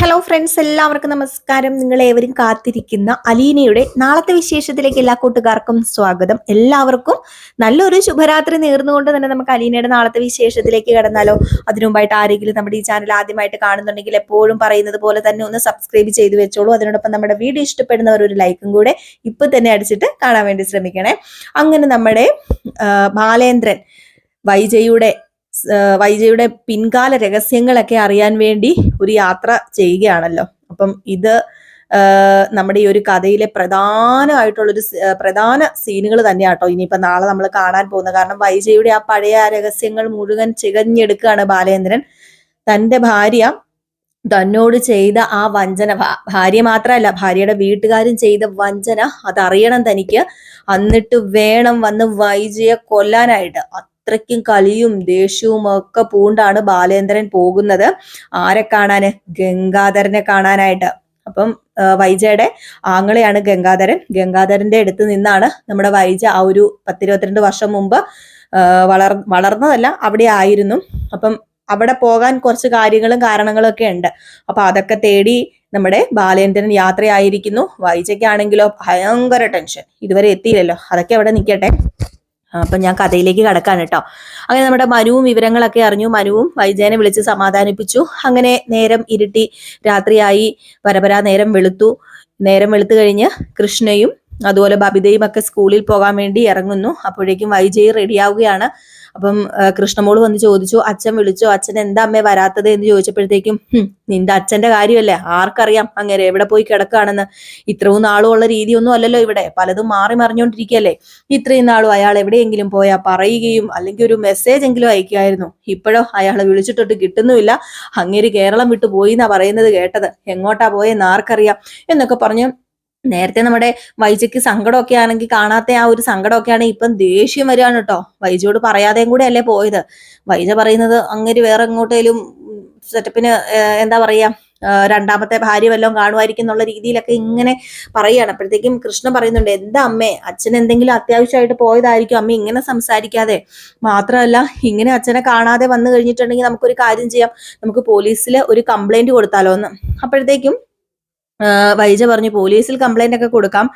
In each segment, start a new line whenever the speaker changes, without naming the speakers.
Hello friends എല്ലാവർക്കും നമസ്കാരം. നിങ്ങൾ ഏവരും കാത്തിരിക്കുന്ന അലീനയുടെ നാളത്തെ വിശേഷത്തിലേക്ക് എല്ലാ കൂട്ടുകാർക്കും സ്വാഗതം. എല്ലാവർക്കും നല്ലൊരു ശുഭരാത്രി നേർന്നുകൊണ്ട് തന്നെ നമുക്ക് അലീനയുടെ നാളത്തെ വിശേഷത്തിലേക്ക് കടന്നാലോ. അതിനു മുമ്പായിട്ട് ആരെങ്കിലും നമ്മുടെ ഈ ചാനൽ ആദ്യമായിട്ട് കാണുന്നുണ്ടെങ്കിൽ എപ്പോഴും പറയുന്നത് പോലെ തന്നെ ഒന്ന് സബ്സ്ക്രൈബ് ചെയ്തു വെച്ചോളൂ. അതിനോടൊപ്പം നമ്മുടെ വീഡിയോ ഇഷ്ടപ്പെടുന്നവർ ഒരു ലൈക്കും കൂടെ ഇപ്പൊ തന്നെ അടിച്ചിട്ട് കാണാൻ വേണ്ടി ശ്രമിക്കണേ. അങ്ങനെ നമ്മുടെ ബാലേന്ദ്രൻ വൈജയുടെ വൈജയുടെ പിൻകാല രഹസ്യങ്ങളൊക്കെ അറിയാൻ വേണ്ടി ഒരു യാത്ര ചെയ്യുകയാണല്ലോ. അപ്പം ഇത് നമ്മുടെ ഈ ഒരു കഥയിലെ പ്രധാനമായിട്ടുള്ളൊരു പ്രധാന സീനുകൾ തന്നെയാണ് കേട്ടോ ഇനിയിപ്പോൾ നാളെ നമ്മൾ കാണാൻ പോകുന്നത്. കാരണം വൈജയുടെ ആ പഴയ രഹസ്യങ്ങൾ മുഴുവൻ ചികഞ്ഞെടുക്കുകയാണ് ബാലേന്ദ്രൻ. തന്റെ ഭാര്യ തന്നോട് ചെയ്ത ആ വഞ്ചന ഭാര്യ മാത്രമല്ല ഭാര്യയുടെ വീട്ടുകാരും ചെയ്ത വഞ്ചന അതറിയണം തനിക്ക്. എന്നിട്ട് വേണം വന്ന് വൈജയെ കൊല്ലാനായിട്ട്. അത്രയ്ക്കും കലിയും ദേഷ്യവും ഒക്കെ പൂണ്ടാണ് ബാലേന്ദ്രൻ പോകുന്നത്. ആരെ കാണാന്? ഗംഗാധരനെ കാണാനായിട്ട്. അപ്പം വൈജയുടെ ആങ്ങളെയാണ് ഗംഗാധരൻ. ഗംഗാധരന്റെ അടുത്ത് നിന്നാണ് നമ്മുടെ വൈജ ആ ഒരു പത്തിരുപത്തിരണ്ട് വർഷം മുമ്പ് വളർ വളർന്നതല്ല അവിടെ ആയിരുന്നു. അപ്പം അവിടെ പോകാൻ കുറച്ച് കാര്യങ്ങളും കാരണങ്ങളും ഒക്കെ ഉണ്ട്. അപ്പൊ അതൊക്കെ തേടി നമ്മുടെ ബാലേന്ദ്രൻ യാത്രയായിരിക്കുന്നു. വൈജയ്ക്കാണെങ്കിലോ ഭയങ്കര ടെൻഷൻ. ഇതുവരെ എത്തിയില്ലല്ലോ. അതൊക്കെ അവിടെ നിൽക്കട്ടെ. അപ്പൊ ഞാൻ കഥയിലേക്ക് കടക്കാൻ കേട്ടോ. അങ്ങനെ നമ്മുടെ മനുവും വിവരങ്ങളൊക്കെ അറിഞ്ഞു. മനുവും വൈജയനെ വിളിച്ച് സമാധാനിപ്പിച്ചു. അങ്ങനെ നേരം ഇരുട്ടി രാത്രിയായി. പരപരാ നേരം വെളുത്തു. നേരം വെളുത്തു കഴിഞ്ഞ് കൃഷ്ണയും അതുപോലെ ബബിതയും ഒക്കെ സ്കൂളിൽ പോകാൻ വേണ്ടി ഇറങ്ങുന്നു. അപ്പോഴേക്കും വൈജയ് റെഡിയാവുകയാണ് അപ്പം കൃഷ്ണമോൾ വന്ന് ചോദിച്ചു അച്ഛൻ വിളിച്ചോ? അച്ഛൻ എന്താ അമ്മേ വരാത്തത്? എന്ന് ചോദിച്ചപ്പോഴത്തേക്കും നിന്റെ അച്ഛന്റെ കാര്യമല്ലേ? ആർക്കറിയാം അങ്ങനെ എവിടെ പോയി കിടക്കുകയാണെന്ന് ഇത്രയും നാളും ഉള്ള രീതിയൊന്നും അല്ലല്ലോ ഇവിടെ. പലതും മാറി മറിഞ്ഞുകൊണ്ടിരിക്കുകയല്ലേ ഇത്രയും നാളും അയാൾ എവിടെയെങ്കിലും പോയാ പറയുകയും അല്ലെങ്കിൽ ഒരു മെസ്സേജ് എങ്കിലും അയക്കുമായിരുന്നു ഇപ്പോഴോ അയാളെ വിളിച്ചിട്ടൊട്ട് കിട്ടുന്നുമില്ല. അങ്ങേര് കേരളം വിട്ടു പോയി എന്നാ പറയുന്നത് കേട്ടത്. എങ്ങോട്ടാ പോയെന്ന് ആർക്കറിയാം? എന്നൊക്കെ പറഞ്ഞ് നേരത്തെ നമ്മുടെ വൈജയ്ക്ക് സങ്കടമൊക്കെ ആണെങ്കിൽ കാണാത്ത ആ ഒരു സങ്കടമൊക്കെ ആണെങ്കിൽ ഇപ്പം ദേഷ്യം വരികയാണ് കേട്ടോ. വൈജയോട് പറയാതെയും കൂടെ അല്ലേ പോയത്. വൈജ പറയുന്നത് അങ്ങനെ വേറെ എങ്ങോട്ടേലും സെറ്റപ്പിന് എന്താ പറയാ രണ്ടാമത്തെ ഭാര്യ വല്ലതും കാണുമായിരിക്കും എന്നുള്ള രീതിയിലൊക്കെ ഇങ്ങനെ പറയുകയാണ്. അപ്പോഴത്തേക്കും കൃഷ്ണ പറയുന്നുണ്ട് എന്താ അമ്മേ അച്ഛൻ എന്തെങ്കിലും അത്യാവശ്യമായിട്ട് പോയതായിരിക്കും. അമ്മ ഇങ്ങനെ സംസാരിക്കാതെ. മാത്രമല്ല ഇങ്ങനെ അച്ഛനെ കാണാതെ വന്നു കഴിഞ്ഞിട്ടുണ്ടെങ്കിൽ നമുക്കൊരു കാര്യം ചെയ്യാം. നമുക്ക് പോലീസിൽ ഒരു കംപ്ലൈന്റ് കൊടുത്താലോ എന്ന് അപ്പോഴത്തേക്കും വൈജ പറഞ്ഞു പോലീസിൽ കംപ്ലൈന്റ് ഒക്കെ കൊടുക്കാം.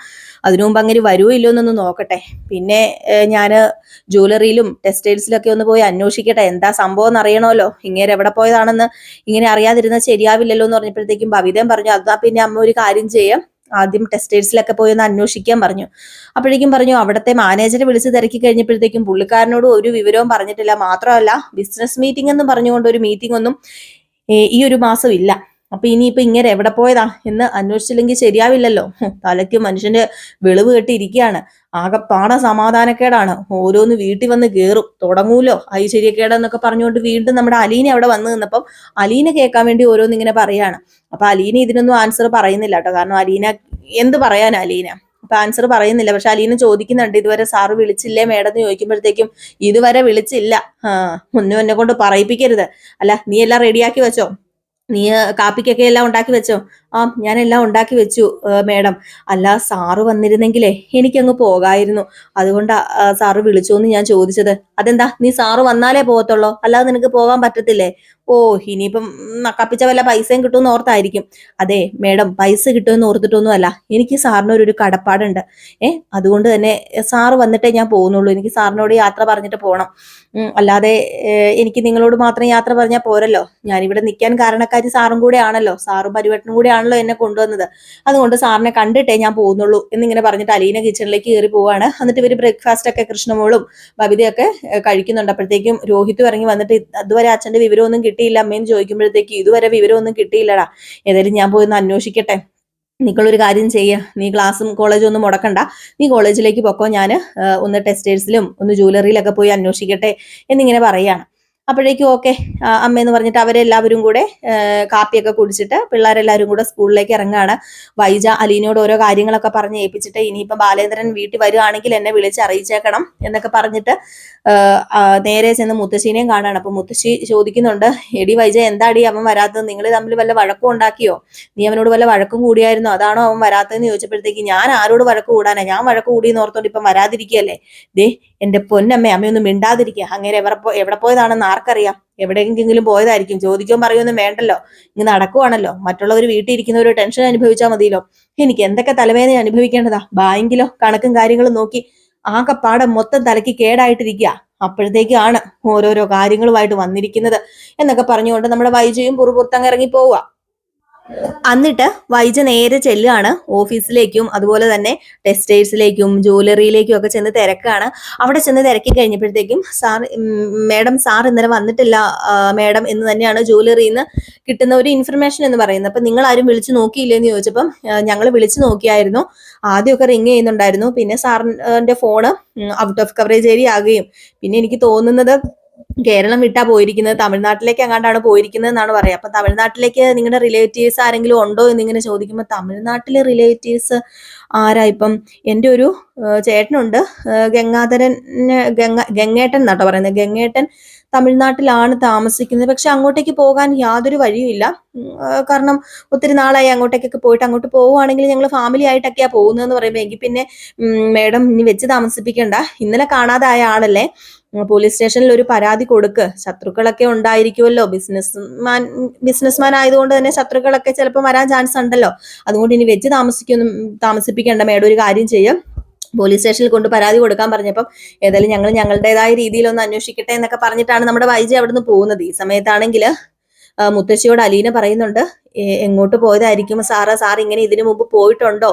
അതിനു മുമ്പ് അങ്ങനെ വരുമോ ഇല്ലയോ എന്നൊന്ന് നോക്കട്ടെ. പിന്നെ ഞാൻ ജ്വല്ലറിയിലും ടെക്സ്റ്റൈൽസിലൊക്കെ ഒന്ന് പോയി അന്വേഷിക്കട്ടെ. എന്താ സംഭവം എന്ന് അറിയണമല്ലോ ഇങ്ങനെ എവിടെ പോയതാണെന്ന് ഇങ്ങനെ അറിയാതിരുന്ന ശരിയാവില്ലല്ലോ എന്ന് പറഞ്ഞപ്പോഴത്തേക്കും ഭവിതം പറഞ്ഞു അതാ പിന്നെ അമ്മ ഒരു കാര്യം ചെയ്യാം. ആദ്യം ടെക്സ്റ്റൈൽസിലൊക്കെ പോയി ഒന്ന് അന്വേഷിക്കാൻ പറഞ്ഞു. അപ്പോഴേക്കും പറഞ്ഞു അവിടുത്തെ മാനേജറെ വിളിച്ച് തിരക്കി കഴിഞ്ഞപ്പോഴത്തേക്കും പുള്ളിക്കാരനോട് ഒരു വിവരവും പറഞ്ഞിട്ടില്ല. മാത്രമല്ല ബിസിനസ് മീറ്റിംഗ് എന്ന് പറഞ്ഞുകൊണ്ട് ഒരു മീറ്റിംഗ് ഒന്നും ഈ ഒരു മാസം ഇല്ല. അപ്പൊ ഇനിയിപ്പോ ഇങ്ങനെ എവിടെ പോയതാ എന്ന് അന്വേഷിച്ചില്ലെങ്കിൽ ശരിയാവില്ലല്ലോ. തലയ്ക്ക് മനുഷ്യന്റെ വെളിവ് കെട്ടിയിരിക്കുകയാണ്. ആകെ പാട സമാധാനക്കേടാണ്. ഓരോന്ന് വീട്ടിൽ വന്ന് കേറും. തുടങ്ങൂലോ? ഐശ്വര്യക്കേടെന്നൊക്കെ പറഞ്ഞുകൊണ്ട് വീണ്ടും നമ്മുടെ അലീന അവിടെ വന്നു നിന്നപ്പം അലീന കേൾക്കാൻ വേണ്ടി ഓരോന്ന് ഇങ്ങനെ പറയാണ് അപ്പൊ അലീന ഇതിനൊന്നും ആൻസർ പറയുന്നില്ല കേട്ടോ. കാരണം അലീന എന്ത് പറയാൻ അലീന? അപ്പൊ ആൻസർ പറയുന്നില്ല. പക്ഷെ അലീന ചോദിക്കുന്നുണ്ട് ഇതുവരെ സാറ് വിളിച്ചില്ലേ മേഡം എന്ന് ചോദിക്കുമ്പോഴത്തേക്കും ഇതുവരെ വിളിച്ചില്ല. ഒന്നും എന്നെ കൊണ്ട് പറയിപ്പിക്കരുത്. അല്ല നീ എല്ലാം റെഡിയാക്കി വെച്ചോ? നീ കാപ്പിക്കൊക്കെ എല്ലാം ഉണ്ടാക്കി വെച്ചോ? ആ ഞാൻ എല്ലാം ഉണ്ടാക്കി വെച്ചു മേഡം. അല്ല സാറ് വന്നിരുന്നെങ്കിലേ എനിക്കങ്ങ് പോകായിരുന്നു. അതുകൊണ്ട് സാറ് വിളിച്ചോന്ന് ഞാൻ ചോദിച്ചത്. അതെന്താ നീ സാറ് വന്നാലേ പോകത്തുള്ളോ? അല്ലാതെ നിനക്ക് പോകാൻ പറ്റത്തില്ലേ? ഓ ഇനിയിപ്പം കപ്പിച്ച വല്ല പൈസയും കിട്ടുമെന്ന് ഓർത്തായിരിക്കും. അതെ മേഡം പൈസ കിട്ടുമെന്ന് ഓർത്തിട്ടൊന്നുമല്ല. എനിക്ക് സാറിനൊരു ഒരു കടപ്പാടുണ്ട്. ഏ അതുകൊണ്ട് തന്നെ സാറ് വന്നിട്ടേ ഞാൻ പോകുന്നുള്ളൂ. എനിക്ക് സാറിനോട് യാത്ര പറഞ്ഞിട്ട് പോകണം അല്ലാതെ എനിക്ക് നിങ്ങളോട് മാത്രം യാത്ര പറഞ്ഞാൽ പോരല്ലോ. ഞാനിവിടെ നിൽക്കാൻ കാരണക്കാരി സാറും കൂടെ ആണല്ലോ സാറും പരിവട്ടനും കൂടെ ആണല്ലോ എന്നെ കൊണ്ടുവന്നത്. അതുകൊണ്ട് സാറിനെ കണ്ടിട്ടേ ഞാൻ പോകുന്നുള്ളൂ എന്നിങ്ങനെ പറഞ്ഞിട്ട് അലീന കിച്ചണിലേക്ക് കയറി പോവാണ്. എന്നിട്ട് ഇവർ ബ്രേക്ക്ഫാസ്റ്റ് ഒക്കെ കൃഷ്ണമോളും ബബിതയൊക്കെ കഴിക്കുന്നുണ്ട്. അപ്പോഴത്തേക്കും രോഹിത് ഇറങ്ങി വന്നിട്ട് അതുവരെ അച്ഛന്റെ വിവരമൊന്നും കിട്ടിയില്ല. അമ്മയും ചോദിക്കുമ്പോഴത്തേക്ക് ഇതുവരെ വിവരമൊന്നും കിട്ടിയില്ലടാ. ഏതായാലും ഞാൻ പോയി ഒന്ന് അന്വേഷിക്കട്ടെ. നിങ്ങളൊരു കാര്യം ചെയ്യുക നീ ക്ലാസ്സും കോളേജും ഒന്നും മുടക്കണ്ട. നീ കോളേജിലേക്ക് പൊക്കോ. ഞാൻ ഒന്ന് ടെക്സ്റ്റൈൽസിലും ഒന്ന് ജ്വല്ലറിയിലൊക്കെ പോയി അന്വേഷിക്കട്ടെ എന്നിങ്ങനെ പറയാണ്. അപ്പോഴേക്കും ഓക്കെ അമ്മയെന്ന് പറഞ്ഞിട്ട് അവരെല്ലാവരും കൂടെ കാപ്പിയൊക്കെ കുടിച്ചിട്ട് പിള്ളേരെല്ലാവരും കൂടെ സ്കൂളിലേക്ക് ഇറങ്ങുകയാണ്. വൈജ അലീനോട് ഓരോ കാര്യങ്ങളൊക്കെ പറഞ്ഞ് ഏൽപ്പിച്ചിട്ട് ഇനിയിപ്പം ബാലേന്ദ്രൻ വീട്ടിൽ വരികയാണെങ്കിൽ എന്നെ വിളിച്ച് അറിയിച്ചേക്കണം എന്നൊക്കെ പറഞ്ഞിട്ട് നേരെ ചെന്ന് മുത്തശ്ശീനെയും കാണാണ്. അപ്പം മുത്തശ്ശി ചോദിക്കുന്നുണ്ട് എടി വൈജ എന്താടി അവൻ വരാത്തത്? നിങ്ങൾ തമ്മിൽ വല്ല വഴക്കും ഉണ്ടാക്കിയോ? നീ അവനോട് വല്ല വഴക്കും കൂടിയായിരുന്നോ? അതാണോ അവൻ വരാത്തതെന്ന് ചോദിച്ചപ്പോഴത്തേക്ക് ഞാൻ ആരോട് വഴക്ക് കൂടാനാണ് ഞാൻ വഴക്ക് കൂടിയെന്ന് ഓർത്തോണ്ട് ഇപ്പം വരാതിരിക്കുകയല്ലേ? ദേ എന്റെ പൊന്നമ്മ അമ്മയൊന്നും മിണ്ടാതിരിക്കുക. അങ്ങനെ എവിടെ പോ എവിടെ പോയതാണെന്ന് ആർക്കറിയാം? എവിടെയെങ്കിലും പോയതായിരിക്കും. ചോദിക്കാൻ പറയുമൊന്നും വേണ്ടല്ലോ. ഇങ്ങനെ നടക്കുവാണല്ലോ. മറ്റുള്ളവർ വീട്ടിൽ ഇരിക്കുന്ന ഒരു ടെൻഷൻ അനുഭവിച്ചാൽ മതിയല്ലോ. എനിക്ക് എന്തൊക്കെ തലവേദന അനുഭവിക്കേണ്ടതാ? ബാങ്കിലോ കണക്കും കാര്യങ്ങളും നോക്കി ആകെപ്പാടെ മൊത്തം തലയ്ക്ക് കേടായിട്ടിരിക്കുക. അപ്പോഴത്തേക്കാണ് ഓരോരോ കാര്യങ്ങളുമായിട്ട് വന്നിരിക്കുന്നത്. എന്നൊക്കെ പറഞ്ഞുകൊണ്ട് നമ്മുടെ വൈജയും പുറപുറത്തങ്ങ് ഇറങ്ങി പോവുക എന്നിട്ട് വൈജ നേരെ ചെല്ലുകയാണ് ഓഫീസിലേക്കും അതുപോലെ തന്നെ ടെക്സ്റ്റൈൽസിലേക്കും ജ്വല്ലറിയിലേക്കും ഒക്കെ ചെന്ന് തിരക്കാണ് അവിടെ ചെന്ന് തിരക്കി കഴിഞ്ഞപ്പോഴത്തേക്കും സാർ മാഡം സാർ ഇന്നലെ വന്നിട്ടില്ല മാഡം എന്ന് തന്നെയാണ് ജ്വല്ലറിയിൽ നിന്ന് കിട്ടുന്ന ഒരു ഇൻഫർമേഷൻ എന്ന് പറയുന്നത്. അപ്പം നിങ്ങൾ ആരും വിളിച്ചു നോക്കിയില്ലെന്ന് ചോദിച്ചപ്പം ഞങ്ങൾ വിളിച്ചു നോക്കിയായിരുന്നു. ആദ്യമൊക്കെ റിങ് ചെയ്യുന്നുണ്ടായിരുന്നു. പിന്നെ സാറിന്റെ phone out of coverage area ആകുകയും. പിന്നെ എനിക്ക് തോന്നുന്നത് കേരളം വിട്ടാ പോയിരിക്കുന്നത് തമിഴ്നാട്ടിലേക്ക് അങ്ങാണ്ടാണ് പോയിരിക്കുന്നത് എന്നാണ് പറയുക. അപ്പൊ തമിഴ്നാട്ടിലേക്ക് നിങ്ങളുടെ റിലേറ്റീവ്സ് ആരെങ്കിലും ഉണ്ടോ എന്ന് ഇങ്ങനെ ചോദിക്കുമ്പോൾ തമിഴ്നാട്ടിലെ റിലേറ്റീവ്സ് ആരാ? ഇപ്പം എന്റെ ഒരു ചേട്ടനുണ്ട്. ഗംഗാധരൻ ഗംഗ ഗംഗേട്ടൻ എന്നാട്ടോ പറയുന്നത്. ഗംഗേട്ടൻ തമിഴ്നാട്ടിലാണ് താമസിക്കുന്നത്. പക്ഷെ അങ്ങോട്ടേക്ക് പോകാൻ യാതൊരു വഴിയുമില്ല. കാരണം ഒത്തിരി നാളായി അങ്ങോട്ടേക്കൊക്കെ പോയിട്ട് അങ്ങോട്ട് പോവുകയാണെങ്കിൽ ഞങ്ങൾ ഫാമിലി ആയിട്ടൊക്കെയാ പോകുന്നതെന്ന് പറയുമ്പോൾ എങ്കിൽ പിന്നെ മേഡം ഇനി വെച്ച് താമസിപ്പിക്കണ്ട. ഇന്നലെ കാണാതായ ആളല്ലേ? പോലീസ് സ്റ്റേഷനിൽ ഒരു പരാതി കൊടുക്ക്. ശത്രുക്കളൊക്കെ ഉണ്ടായിരിക്കുമല്ലോ ബിസിനസ് മാൻ ബിസിനസ്മാൻ ആയതുകൊണ്ട് തന്നെ ശത്രുക്കളൊക്കെ ചിലപ്പോൾ വരാൻ ചാൻസ് ഉണ്ടല്ലോ. അതുകൊണ്ട് ഇനി വെച്ച് താമസിക്കൊന്നും താമസിപ്പിക്കേണ്ട മേഡം ഒരു കാര്യം ചെയ്യും. പോലീസ് സ്റ്റേഷനിൽ കൊണ്ട് പരാതി കൊടുക്കാൻ പറഞ്ഞപ്പം ഏതായാലും ഞങ്ങൾ ഞങ്ങളുടേതായ രീതിയിൽ ഒന്ന് അന്വേഷിക്കട്ടെ എന്നൊക്കെ പറഞ്ഞിട്ടാണ് നമ്മുടെ വൈജി അവിടുന്ന് പോകുന്നത്. ഈ സമയത്താണെങ്കിൽ മുത്തശ്ശിയോട് അലീന പറയുന്നുണ്ട് എങ്ങോട്ട് പോയതായിരിക്കും? സാറ് സാർ ഇങ്ങനെ ഇതിനു മുമ്പ് പോയിട്ടുണ്ടോ?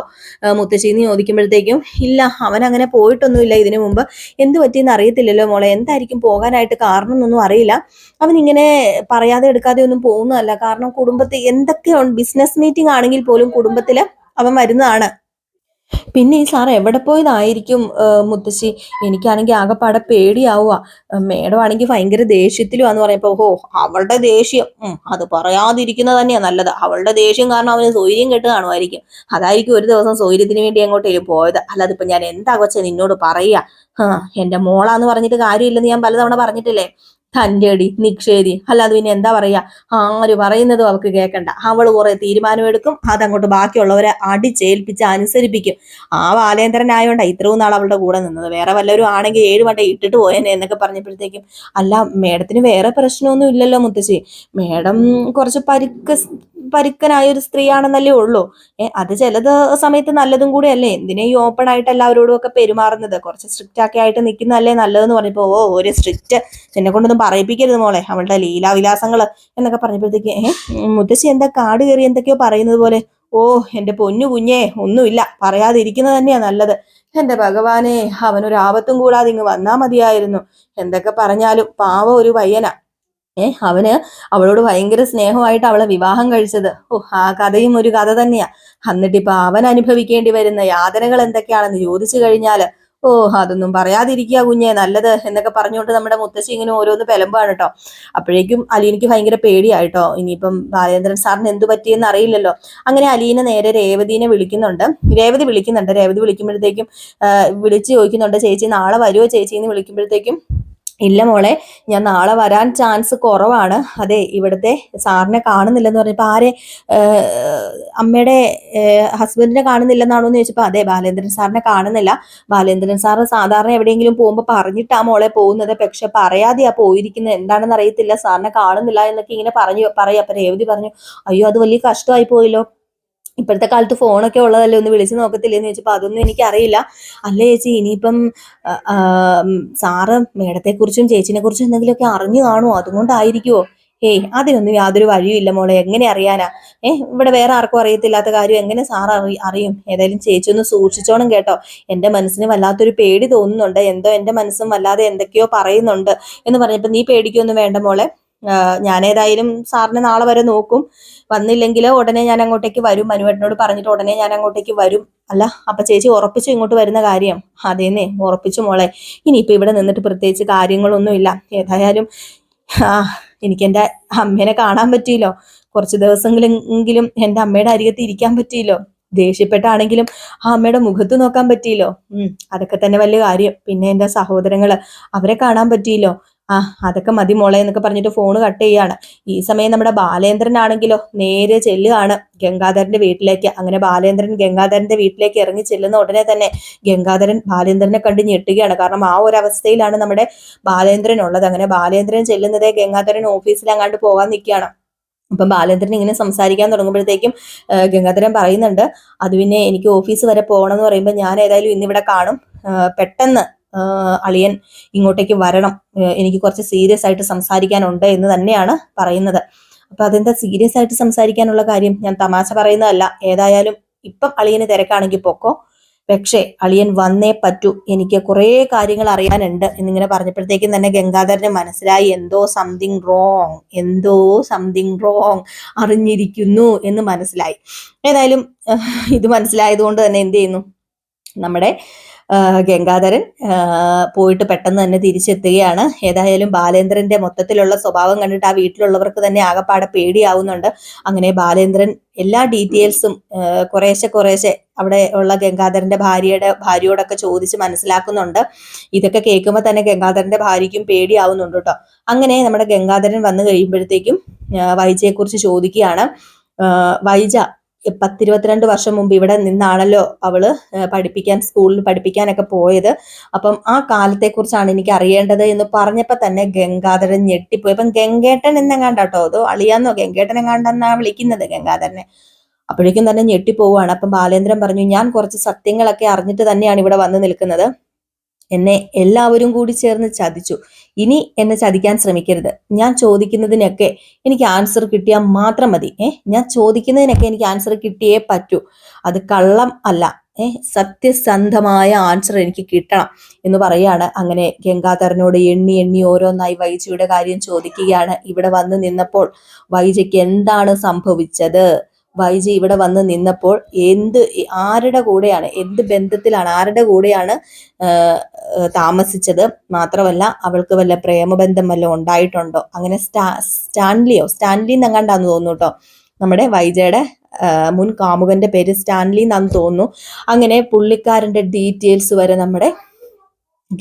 മുത്തശ്ശിന്ന് ചോദിക്കുമ്പോഴത്തേക്കും ഇല്ല അവൻ അങ്ങനെ പോയിട്ടൊന്നുമില്ല ഇതിനു മുമ്പ്. എന്ത് പറ്റിയെന്ന് അറിയത്തില്ലല്ലോ മോളെ. എന്തായിരിക്കും പോകാനായിട്ട് കാരണം എന്നൊന്നും അറിയില്ല. അവൻ ഇങ്ങനെ പറയാതെ എടുക്കാതെ ഒന്നും പോകുന്നതല്ല. കാരണം കുടുംബത്തിൽ എന്തൊക്കെ ബിസിനസ് മീറ്റിംഗ് ആണെങ്കിൽ പോലും കുടുംബത്തിൽ അവൻ വരുന്നതാണ്. പിന്നെ ഈ സാർ എവിടെ പോയതായിരിക്കും മുത്തശ്ശി? എനിക്കാണെങ്കിൽ ആകെപ്പാടെ പേടിയാവുക മേഡം ആണെങ്കിൽ ഭയങ്കര ദേഷ്യത്തിലുമാന്ന് പറയുമ്പോ ഓ അവളുടെ ദേഷ്യം. അത് പറയാതിരിക്കുന്നത് തന്നെയാ നല്ലത്. അവളുടെ ദേഷ്യം കാരണം അവന് സൗര്യം കെട്ട് കാണുമായിരിക്കും അതായിരിക്കും ഒരു ദിവസം സൗര്യത്തിന് വേണ്ടി അങ്ങോട്ടേലും പോയത്. അല്ലാതെ ഇപ്പൊ ഞാൻ എന്താ കൊച്ചെ നിന്നോട് പറയാ? ആ എന്റെ മോളാന്ന് പറഞ്ഞിട്ട് കാര്യമില്ലെന്ന് ഞാൻ പലതവണ പറഞ്ഞിട്ടില്ലേ? തന്റെ അടി നിക്ഷേതി അല്ലാതെ പിന്നെ എന്താ പറയാ? ആര് പറയുന്നതും അവൾക്ക് കേൾക്കണ്ട അവൾ കുറെ തീരുമാനമെടുക്കും അതങ്ങോട്ട് ബാക്കിയുള്ളവരെ അടിച്ചേൽപ്പിച്ച് അനുസരിപ്പിക്കും. ആ ബാലേന്ദ്രനായോണ്ടാ ഇത്രയും നാൾ അവളുടെ കൂടെ നിന്നത്. വേറെ വല്ലവരും ആണെങ്കിൽ ഏഴ് വട്ടം ഇട്ടിട്ട് പോയേനെ എന്നൊക്കെ പറഞ്ഞപ്പോഴത്തേക്കും അല്ല മേഡത്തിന് വേറെ പ്രശ്നമൊന്നും ഇല്ലല്ലോ മുത്തശ്ശി. മേഡം കുറച്ച് പരുക്ക പരുക്കനായ ഒരു സ്ത്രീയാണെന്നല്ലേ ഉള്ളൂ. ഏ അത് ചിലത് സമയത്ത് നല്ലതും കൂടെ അല്ലേ എന്തിനാ ഈ ഓപ്പൺ ആയിട്ട് എല്ലാവരോടും ഒക്കെ പെരുമാറുന്നത്? കുറച്ച് സ്ട്രിക്റ്റ് ആക്കി ആയിട്ട് നിൽക്കുന്നതല്ലേ നല്ലതെന്ന് പറഞ്ഞപ്പോ ഓ ഒരു സ്ട്രിക്റ്റ് എന്നെ കൊണ്ടൊന്നും പറയിപ്പിക്കരുത് മോളെ. അവളുടെ ലീലാവിലാസങ്ങൾ എന്നൊക്കെ പറഞ്ഞപ്പോഴത്തേക്ക് ഏഹ് മുത്തശ്ശി എന്താ കാട് കയറി എന്തൊക്കെയോ പറയുന്നത് പോലെ? ഓ എന്റെ പൊന്നു കുഞ്ഞേ ഒന്നുമില്ല. പറയാതിരിക്കുന്നത് തന്നെയാ നല്ലത്. എന്റെ ഭഗവാനെ അവനൊരു ആപത്തും കൂടാതെ ഇങ്ങ് വന്നാ മതിയായിരുന്നു. എന്തൊക്കെ പറഞ്ഞാലും പാവ ഒരു പയ്യന. ഏ അവന് അവളോട് ഭയങ്കര സ്നേഹമായിട്ട് അവളെ വിവാഹം കഴിച്ചത്. ഓ ആ കഥയും ഒരു കഥ തന്നെയാ. എന്നിട്ടിപ്പൊ അവൻ അനുഭവിക്കേണ്ടി വരുന്ന യാതനകൾ എന്തൊക്കെയാണെന്ന് ചോദിച്ചു കഴിഞ്ഞാൽ ഓ അതൊന്നും പറയാതിരിക്കുക കുഞ്ഞെ. നല്ലത് എന്നൊക്കെ പറഞ്ഞുകൊണ്ട് നമ്മുടെ മുത്തശ്ശി ഇങ്ങനെ ഓരോന്ന് പെലമ്പാണ് കേട്ടോ അപ്പോഴേക്കും അലീനയ്ക്ക് ഭയങ്കര പേടിയായിട്ടോ. ഇനിയിപ്പം ബാലേന്ദ്രൻ സാറിന് എന്തു പറ്റിയെന്ന് അറിയില്ലല്ലോ. അങ്ങനെ അലീന നേരെ രേവതിനെ വിളിക്കുന്നുണ്ട്. രേവതി വിളിക്കുന്നുണ്ട്. രേവതി വിളിക്കുമ്പോഴത്തേക്കും വിളിച്ച് ചോദിക്കുന്നുണ്ട് ചേച്ചി നാളെ വരുമോ ചേച്ചി എന്ന് വിളിക്കുമ്പോഴത്തേക്കും ഇല്ല മോളെ ഞാൻ നാളെ വരാൻ ചാൻസ് കുറവാണ്. അതെ ഇവിടുത്തെ സാറിനെ കാണുന്നില്ലെന്ന് പറഞ്ഞപ്പോൾ ആരെ അമ്മയുടെ ഹസ്ബൻഡിനെ കാണുന്നില്ലെന്നാണോ എന്ന് ചോദിച്ചപ്പോൾ അതെ ബാലേന്ദ്രൻ സാറിനെ കാണുന്നില്ല. ബാലേന്ദ്രൻ സാറ് സാധാരണ എവിടെയെങ്കിലും പോകുമ്പോൾ പറഞ്ഞിട്ടാ മോളെ പോകുന്നത്. പക്ഷെ പറയാതെയാ പോയിരിക്കുന്നത്. എന്താണെന്ന് അറിയത്തില്ല. സാറിനെ കാണുന്നില്ല എന്നൊക്കെ ഇങ്ങനെ പറഞ്ഞു പറയാം. അപ്പം രേവതി പറഞ്ഞു അയ്യോ അത് വലിയ കഷ്ടമായി പോയല്ലോ. ഇപ്പോഴത്തെ കാലത്ത് ഫോണൊക്കെ ഉള്ളതല്ലേ ഒന്ന് വിളിച്ചു നോക്കത്തില്ലേന്ന് ചോദിച്ചപ്പോൾ അതൊന്നും എനിക്കറിയില്ല. അല്ല ചേച്ചി ഇനിയിപ്പം സാറ് മേഡത്തെക്കുറിച്ചും ചേച്ചിനെ കുറിച്ചും എന്തെങ്കിലുമൊക്കെ അറിഞ്ഞു കാണുമോ അതുകൊണ്ടായിരിക്കുമോ ഏയ് അതിനൊന്നും യാതൊരു വഴിയുമില്ല മോളെ. എങ്ങനെ അറിയാനാ? ഏ ഇവിടെ വേറെ ആർക്കും അറിയത്തില്ലാത്ത കാര്യം എങ്ങനെ സാർ അറി അറിയും? ഏതായാലും ചേച്ചി ഒന്ന് സൂക്ഷിച്ചോണം കേട്ടോ. എന്റെ മനസ്സിന് വല്ലാത്തൊരു പേടി തോന്നുന്നുണ്ട്. എന്തോ എന്റെ മനസ്സും വല്ലാതെ എന്തൊക്കെയോ പറയുന്നുണ്ട് എന്ന് പറഞ്ഞപ്പോൾ നീ പേടിക്കൊന്നും വേണ്ട മോളെ. ഞാനേതായാലും സാറിനെ നാളെ വരെ നോക്കും. വന്നില്ലെങ്കിൽ ഉടനെ ഞാൻ അങ്ങോട്ടേക്ക് വരും. മനുവേട്ടനോട് പറഞ്ഞിട്ട് ഉടനെ ഞാൻ അങ്ങോട്ടേക്ക് വരും. അല്ല അപ്പൊ ചേച്ചി ഉറപ്പിച്ചു ഇങ്ങോട്ട് വരുന്ന കാര്യം. അതേന്നെ ഉറപ്പിച്ചു മോളെ. ഇനിയിപ്പോ ഇവിടെ നിന്നിട്ട് പ്രത്യേകിച്ച് കാര്യങ്ങളൊന്നും ഇല്ല ഏതായാലും എനിക്ക് എന്റെ അമ്മേനെ കാണാൻ പറ്റിയില്ലോ. കുറച്ച് ദിവസങ്ങളെങ്കിലും എന്റെ അമ്മയുടെ അരികത്ത് ഇരിക്കാൻ പറ്റിയില്ലോ. ദേഷ്യപ്പെട്ടാണെങ്കിലും ആ അമ്മയുടെ മുഖത്ത് നോക്കാൻ പറ്റിയില്ലോ. ഉം അതൊക്കെ തന്നെ വലിയ കാര്യം. പിന്നെ എന്റെ സഹോദരങ്ങൾ അവരെ കാണാൻ പറ്റിയില്ലോ. ആ അതൊക്കെ മതി മോളെ എന്നൊക്കെ പറഞ്ഞിട്ട് ഫോൺ കട്ട് ചെയ്യാണ്. ഈ സമയം നമ്മുടെ ബാലേന്ദ്രൻ ആണെങ്കിലോ നേരെ ചെല്ലുകയാണ് ഗംഗാധരന്റെ വീട്ടിലേക്ക്. അങ്ങനെ ബാലേന്ദ്രൻ ഗംഗാധരന്റെ വീട്ടിലേക്ക് ഇറങ്ങി ചെല്ലുന്ന ഉടനെ തന്നെ ഗംഗാധരൻ ബാലേന്ദ്രനെ കണ്ട് ഞെട്ടുകയാണ്. കാരണം ആ ഒരു അവസ്ഥയിലാണ് നമ്മുടെ ബാലേന്ദ്രൻ ഉള്ളത്. അങ്ങനെ ബാലേന്ദ്രൻ ചെല്ലുന്നത് ഗംഗാധരൻ ഓഫീസിൽ അങ്ങാണ്ട് പോകാൻ നിൽക്കുകയാണ്. അപ്പം ബാലേന്ദ്രൻ ഇങ്ങനെ സംസാരിക്കാൻ തുടങ്ങുമ്പോഴത്തേക്കും ഗംഗാധരൻ പറയുന്നുണ്ട് അത് പിന്നെ എനിക്ക് ഓഫീസ് വരെ പോകണം എന്ന് പറയുമ്പോൾ ഞാൻ ഏതായാലും ഇന്നിവിടെ കാണും. പെട്ടെന്ന് അളിയൻ ഇങ്ങോട്ടേക്ക് വരണം. എനിക്ക് കുറച്ച് സീരിയസ് ആയിട്ട് സംസാരിക്കാനുണ്ട് എന്ന് തന്നെയാണ് പറയുന്നത്. അപ്പൊ അതെന്താ സീരിയസ് ആയിട്ട് സംസാരിക്കാനുള്ള കാര്യം? ഞാൻ തമാശ പറയുന്നതല്ല. ഏതായാലും ഇപ്പം അളിയന് തിരക്കാണെങ്കിൽ പൊക്കോ. പക്ഷേ അളിയൻ വന്നേ പറ്റൂ. എനിക്ക് കുറേ കാര്യങ്ങൾ അറിയാനുണ്ട് എന്നിങ്ങനെ പറഞ്ഞപ്പോഴത്തേക്കും തന്നെ ഗംഗാധരന് മനസ്സിലായി. എന്തോ സംതിങ് റോങ് എന്തോ സംതിങ് റോങ് അറിഞ്ഞിരിക്കുന്നു എന്ന് മനസ്സിലായി. ഏതായാലും ഇത് മനസ്സിലായതുകൊണ്ട് തന്നെ എന്ത് ചെയ്യുന്നു? നമ്മുടെ ഗംഗാധരൻ പോയിട്ട് പെട്ടെന്ന് തന്നെ തിരിച്ചെത്തുകയാണ്. ഏതായാലും ബാലേന്ദ്രന്റെ മൊത്തത്തിലുള്ള സ്വഭാവം കണ്ടിട്ട് ആ വീട്ടിലുള്ളവർക്ക് തന്നെ ആകപ്പാടെ പേടിയാവുന്നുണ്ട്. അങ്ങനെ ബാലേന്ദ്രൻ എല്ലാ ഡീറ്റെയിൽസും കുറേശ്ശെ കുറേശ്ശെ അവിടെ ഉള്ള ഗംഗാധരന്റെ ഭാര്യയുടെ ഭാര്യയോടൊക്കെ ചോദിച്ച് മനസ്സിലാക്കുന്നുണ്ട്. ഇതൊക്കെ കേൾക്കുമ്പോൾ തന്നെ ഗംഗാധരന്റെ ഭാര്യയ്ക്കും പേടിയാവുന്നുണ്ട് കേട്ടോ. അങ്ങനെ നമ്മുടെ ഗംഗാധരൻ വന്നു കഴിയുമ്പോഴത്തേക്കും വൈജയെക്കുറിച്ച് ചോദിക്കുകയാണ്. വൈജ പത്തിരുപത്തിരണ്ട് വർഷം മുമ്പ് ഇവിടെ നിന്നാണല്ലോ അവൾ പഠിപ്പിക്കാൻ സ്കൂളിൽ പഠിപ്പിക്കാനൊക്കെ പോയത്. അപ്പം ആ കാലത്തെക്കുറിച്ചാണ് എനിക്ക് അറിയേണ്ടത് എന്ന് പറഞ്ഞപ്പോ തന്നെ ഗംഗാധരൻ ഞെട്ടിപ്പോയി. അപ്പം ഗംഗേട്ടൻ എന്നെങ്ങാണ്ടാട്ടോ? അതോ അളിയാന്നോ? ഗംഗേട്ടൻ എങ്ങാണ്ടെന്നാ വിളിക്കുന്നത് ഗംഗാധരനെ. അപ്പോഴേക്കും തന്നെ ഞെട്ടിപ്പോവാണ് അപ്പം ബാലേന്ദ്രൻ പറഞ്ഞു ഞാൻ കുറച്ച് സത്യങ്ങളൊക്കെ അറിഞ്ഞിട്ട് തന്നെയാണ് ഇവിടെ വന്ന് നിൽക്കുന്നത്. എന്നെ എല്ലാവരും കൂടി ചേർന്ന് ചതിച്ചു. ഇനി എന്നെ ചതിക്കാൻ ശ്രമിക്കരുത്. ഞാൻ ചോദിക്കുന്നതിനൊക്കെ എനിക്ക് ആൻസർ കിട്ടിയാൽ മാത്രം മതി. ഏഹ് ഞാൻ ചോദിക്കുന്നതിനൊക്കെ എനിക്ക് ആൻസർ കിട്ടിയേ പറ്റൂ. അത് കള്ളം അല്ല. ഏഹ് സത്യസന്ധമായ ആൻസർ എനിക്ക് കിട്ടണം എന്ന് പറയാണ്. അങ്ങനെ ഗംഗാധരനോട് എണ്ണി എണ്ണി ഓരോന്നായി വൈജയുടെ കാര്യം ചോദിക്കുകയാണ്. ഇവിടെ വന്ന് നിന്നപ്പോൾ വൈജയ്ക്ക് എന്താണ് സംഭവിച്ചത്? വൈജ ഇവിടെ വന്ന് നിന്നപ്പോൾ എന്ത് ആരുടെ കൂടെയാണ് എന്ത് ബന്ധത്തിലാണ് ആരുടെ കൂടെയാണ് താമസിച്ചത്? മാത്രമല്ല അവൾക്ക് വല്ല പ്രേമബന്ധം വല്ലതും ഉണ്ടായിട്ടുണ്ടോ? അങ്ങനെ സ്റ്റാ സ്റ്റാൻലിയോ സ്റ്റാൻലി എന്നങ്ങാണ്ടാന്ന് തോന്നുന്നു കേട്ടോ നമ്മുടെ വൈജയുടെ മുൻ കാമുകന്റെ പേര് സ്റ്റാൻലി എന്നാന്ന് തോന്നുന്നു. അങ്ങനെ പുള്ളിക്കാരന്റെ ഡീറ്റെയിൽസ് വരെ നമ്മുടെ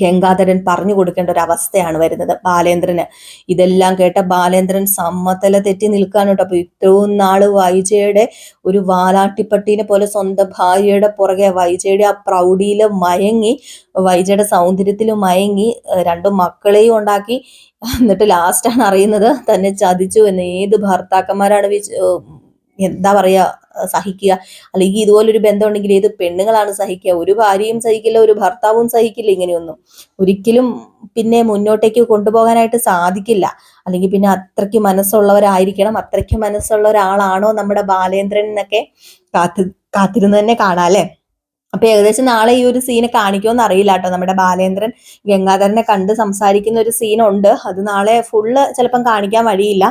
ഗംഗാധരൻ പറഞ്ഞു കൊടുക്കേണ്ട ഒരു അവസ്ഥയാണ് വരുന്നത്. ബാലേന്ദ്രന്. ഇതെല്ലാം കേട്ട ബാലേന്ദ്രൻ സമ്മതല തെറ്റി നിൽക്കാനുണ്ട് അപ്പൊ ഇത്രയും നാൾ വൈജയുടെ ഒരു വാലാട്ടിപ്പട്ടീനെ പോലെ സ്വന്തം ഭാര്യയുടെ പുറകെ വൈജയുടെ ആ പ്രൗഢിയിൽ മയങ്ങി വൈജയുടെ സൗന്ദര്യത്തിൽ മയങ്ങി രണ്ടു മക്കളെയും ഉണ്ടാക്കി. എന്നിട്ട് ലാസ്റ്റാണ് അറിയുന്നത് തന്നെ ചതിച്ചു എന്ന്. ഏത് ഭർത്താക്കന്മാരാണ് എന്താ പറയാ സഹിക്കുക. അല്ലെങ്കിൽ ഇതുപോലൊരു ബന്ധം ഉണ്ടെങ്കിൽ ഏത് പെണ്ണുങ്ങളാണ് സഹിക്കുക? ഒരു ഭാര്യയും സഹിക്കില്ല ഒരു ഭർത്താവും സഹിക്കില്ല ഇങ്ങനെയൊന്നും. ഒരിക്കലും പിന്നെ മുന്നോട്ടേക്ക് കൊണ്ടുപോകാനായിട്ട് സാധിക്കില്ല. അല്ലെങ്കിൽ പിന്നെ അത്രയ്ക്ക് മനസ്സുള്ളവരായിരിക്കണം. അത്രയ്ക്ക് മനസ്സുള്ള ഒരാളാണോ നമ്മുടെ ബാലേന്ദ്രൻ എന്നൊക്കെ കാത്ത് കാത്തിരുന്ന് തന്നെ കാണാം അല്ലെ? അപ്പൊ ഏകദേശം നാളെ ഈ ഒരു സീനെ കാണിക്കുമെന്ന് അറിയില്ല കേട്ടോ. നമ്മുടെ ബാലേന്ദ്രൻ ഗംഗാധരനെ കണ്ട് സംസാരിക്കുന്ന ഒരു സീനുണ്ട് അത് നാളെ ഫുള്ള് ചിലപ്പം കാണിക്കാൻ വഴിയില്ല.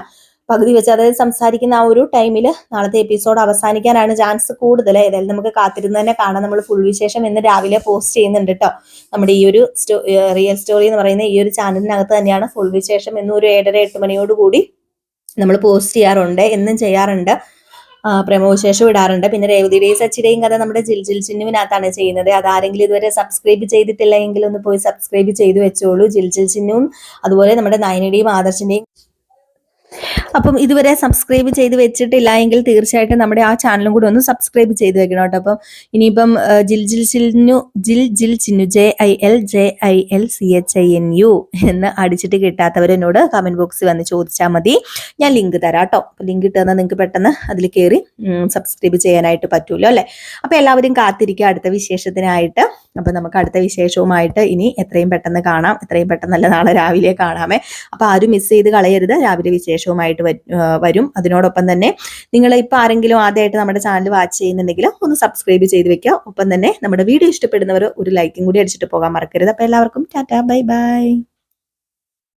പകുതി വെച്ച് അതായത് സംസാരിക്കുന്ന ആ ഒരു ടൈമിൽ നാളത്തെ എപ്പിസോഡ് അവസാനിക്കാനാണ് ചാൻസ് കൂടുതൽ. ഏതായാലും നമുക്ക് കാത്തിരുന്ന് തന്നെ കാണാം. നമ്മൾ ഫുൾ വിശേഷം ഇന്ന് രാവിലെ പോസ്റ്റ് ചെയ്യുന്നുണ്ട് കേട്ടോ നമ്മുടെ ഈ ഒരു റിയൽ സ്റ്റോറി എന്ന് പറയുന്ന ഈ ഒരു ചാനലിനകത്ത് തന്നെയാണ് ഫുൾ വിശേഷം. എന്നും ഒരു ഏഴര എട്ട് മണിയോട് കൂടി നമ്മൾ പോസ്റ്റ് ചെയ്യാറുണ്ട്. എന്നും ചെയ്യാറുണ്ട്. പ്രമോ വിശേഷം ഇടാറുണ്ട്. പിന്നെ രേവതിയുടെയും സച്ചിയുടെയും കഥ നമ്മുടെ ജിൽ ജിൽ ചിന്നുവിനകത്താണ് ചെയ്യുന്നത്. അതാരെങ്കിലും ഇതുവരെ സബ്സ്ക്രൈബ് ചെയ്തിട്ടില്ല എങ്കിൽ ഒന്ന് പോയി സബ്സ്ക്രൈബ് ചെയ്ത് വെച്ചോളൂ. ജിൽ ജിൽ ചിന്നുവും അതുപോലെ നമ്മുടെ നയനയുടെയും ആദർശിന്റെയും അപ്പം ഇതുവരെ സബ്സ്ക്രൈബ് ചെയ്ത് വെച്ചിട്ടില്ല എങ്കിൽ തീർച്ചയായിട്ടും നമ്മുടെ ആ ചാനലും കൂടി ഒന്ന് സബ്സ്ക്രൈബ് ചെയ്ത് വെക്കണം കേട്ടോ. അപ്പം ഇനിയിപ്പം ജിൽ Jil Chinnu Jil Jil Chinnu J I L J I L C H I N U എന്ന് അടിച്ചിട്ട് കിട്ടാത്തവരെന്നോട് കമന്റ് ബോക്സിൽ വന്ന് ചോദിച്ചാൽ മതി. ഞാൻ ലിങ്ക് തരാം കേട്ടോ. ലിങ്ക് ഇട്ടുതന്നാൽ നിങ്ങൾക്ക് പെട്ടെന്ന് അതിൽ കയറി സബ്സ്ക്രൈബ് ചെയ്യാനായിട്ട് പറ്റുമല്ലോ അല്ലേ? അപ്പം എല്ലാവരും കാത്തിരിക്കുക അടുത്ത വിശേഷത്തിനായിട്ട്. അപ്പം നമുക്ക് അടുത്ത വിശേഷവുമായിട്ട് ഇനി എത്രയും പെട്ടെന്ന് കാണാം. എത്രയും പെട്ടെന്നല്ല നാളെ രാവിലെ കാണാമേ. അപ്പം ആരും മിസ് ചെയ്ത് കളയരുത്. രാവിലെ വിശേഷവുമായിട്ട് വ- ആ, വരും. അതിനോടൊപ്പം തന്നെ നിങ്ങൾ ഇപ്പം ആരെങ്കിലും ആദ്യമായിട്ട് നമ്മുടെ ചാനൽ വാച്ച് ചെയ്യുന്നുണ്ടെങ്കിൽ ഒന്ന് സബ്സ്ക്രൈബ് ചെയ്ത് വെക്കുക. ഒപ്പം തന്നെ നമ്മുടെ വീഡിയോ ഇഷ്ടപ്പെടുന്നവർ ഒരു ലൈക്കും കൂടി അടിച്ചിട്ട് പോകാൻ മറക്കരുത്. അപ്പോൾ എല്ലാവർക്കും ടാറ്റാ ബൈ ബൈ.